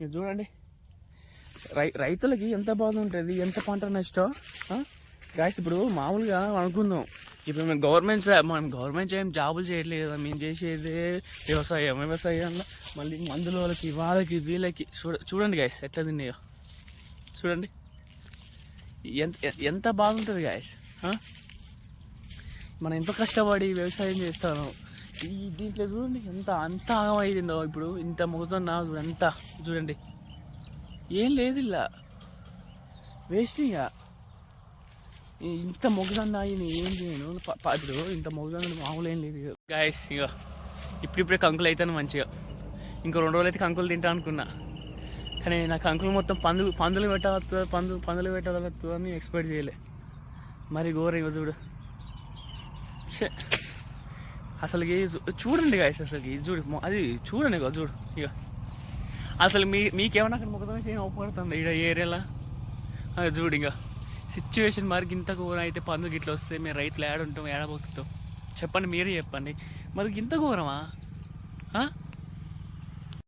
ఇది చూడండి. రై రైతులకి ఎంత బాధ ఉంటుంది ఎంత పంట నష్టం గాయస్ ఇప్పుడు మామూలుగా అనుకుందాం. ఇప్పుడు మేము గవర్నమెంట్ మనం గవర్నమెంట్ ఏం జాబులు చేయట్లేదు మేము చేసేది వ్యవసాయం వ్యవసాయంలో మళ్ళీ మందుల వాళ్ళకి వాళ్ళకి వీళ్ళకి చూడ చూడండి గాయస్ ఎట్లా తిన్నాయో. చూడండి. ఎంత ఎంత బాగుంటుంది గాయస్ మనం ఎంత కష్టపడి వ్యవసాయం చేస్తాను. ఈ దీంట్లో చూడండి ఎంత అంత ఆగమైందో ఇప్పుడు. ఇంత మొగుతున్నా చూడు ఎంత చూడండి. ఏం లేదు ఇలా. వేస్ట్ ఇక. ఇంత మొగ్గుదన్నా ఏం చేయను. ప- ఇంత మొగ్గుదన్న మామూలు ఏం లేదు గాయస్ ఇక. ఇప్పుడిప్పుడే కంకులు అవుతాను మంచిగా. ఇంకో రెండు రోజులు అయితే కంకులు తింటా అనుకున్నా. కానీ నాకు కంకులు మొత్తం పందు పందులు పెట్టవచ్చు పందు పందులు పెట్టవచ్చు అని ఎక్స్పెక్ట్ చేయలే. మరి ఘోర ఇక చూడు. అసలు చూ- చూడండి గాయస్ అసలు చూడు అది చూడండి ఇక చూడు ఇక అసలు మీ మీకేమన్నా అక్కడ ముఖం చేయని ఉపడుతుంది ఇక్కడ ఏరియాలో? అది చూడు ఇంకా సిచ్యువేషన్ మరికి ఇంత ఘోరం అయితే పందుకు ఇట్లా వస్తే మేము రైతులు ఏడ ఉంటాం ఏడ బతుకుతాం చెప్పండి మీరే చెప్పండి. మరి ఇంత ఘోరమా?